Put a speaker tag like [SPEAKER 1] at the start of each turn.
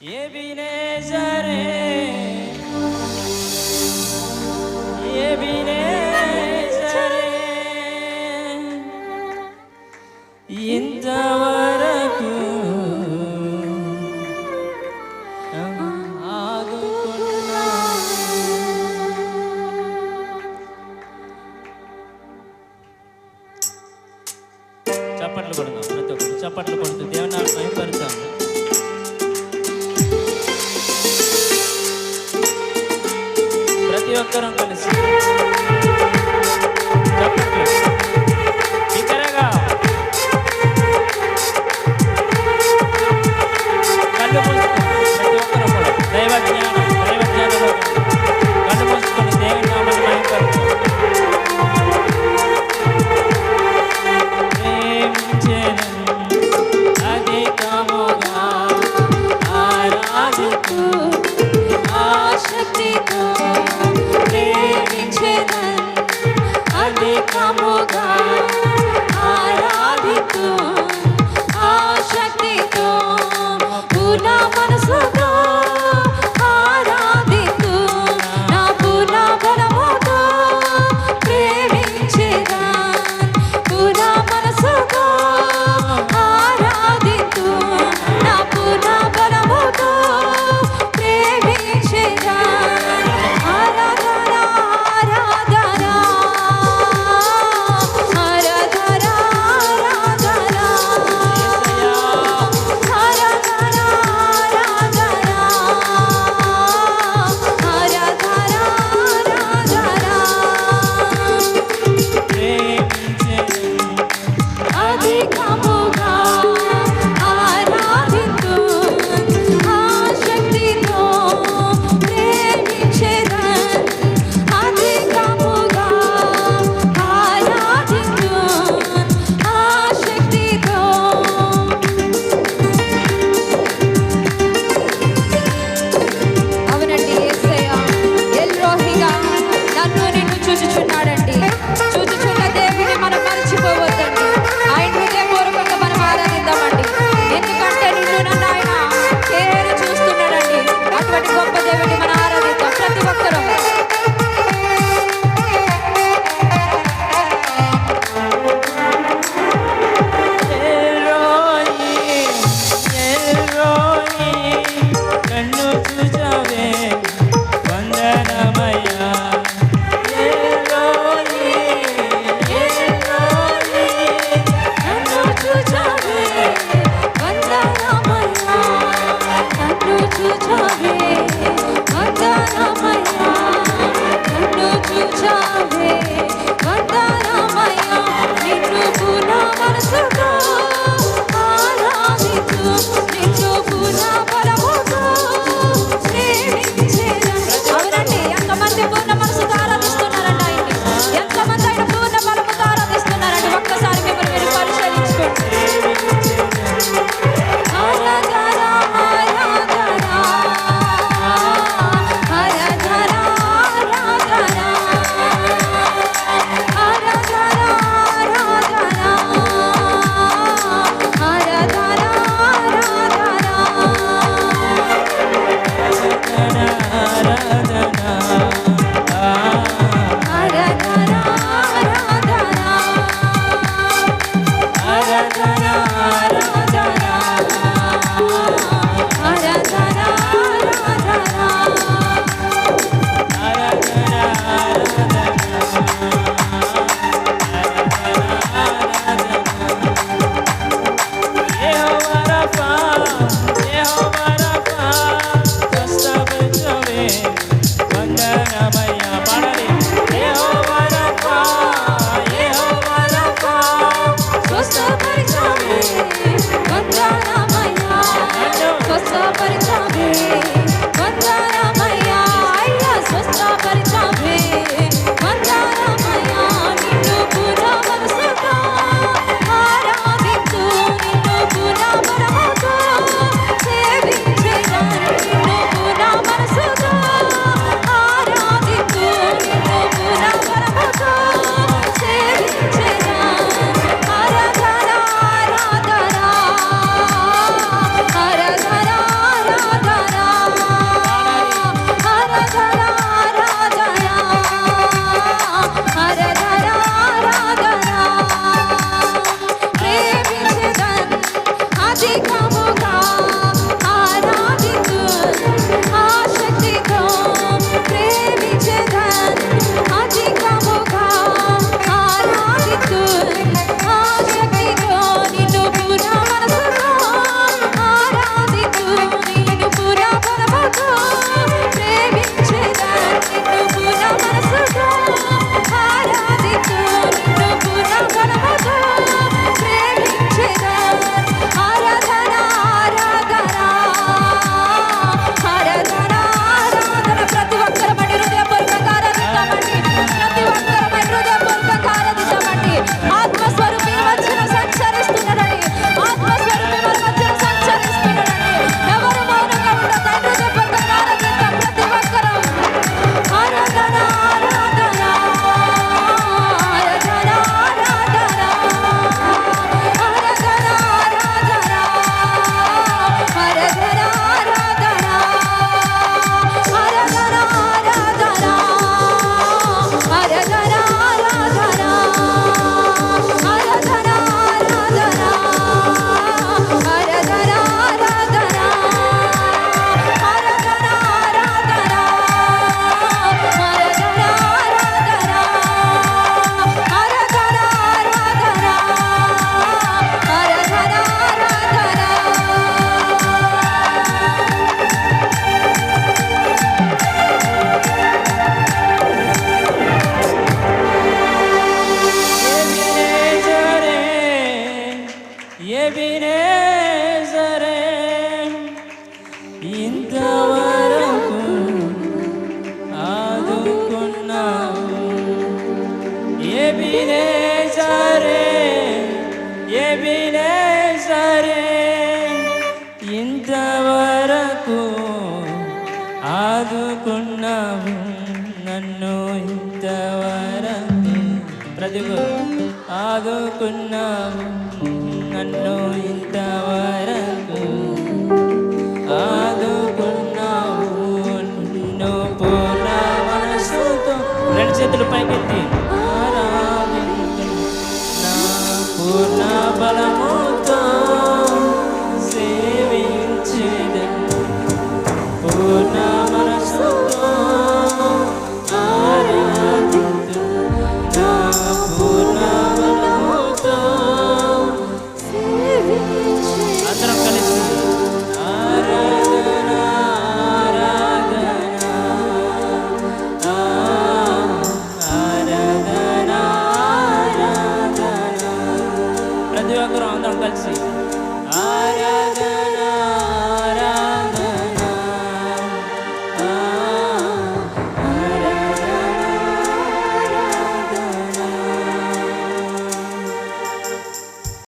[SPEAKER 1] Ye bine zerre Ye quiero estar en
[SPEAKER 2] Thank you. ఏబినే సరే ఏబినే సరే ఇంతవరకు ఆదుకున్నావు నన్ను ఇంతవరకు. ప్రతి ఆదుకున్నావు నన్ను ఇంతవరకు. ఆదుకున్నావు నిన్ను పూర్ణ మనసుతో. రెండు చేతులు పైకెత్తి. Радио Трон Донбасси. Арадон.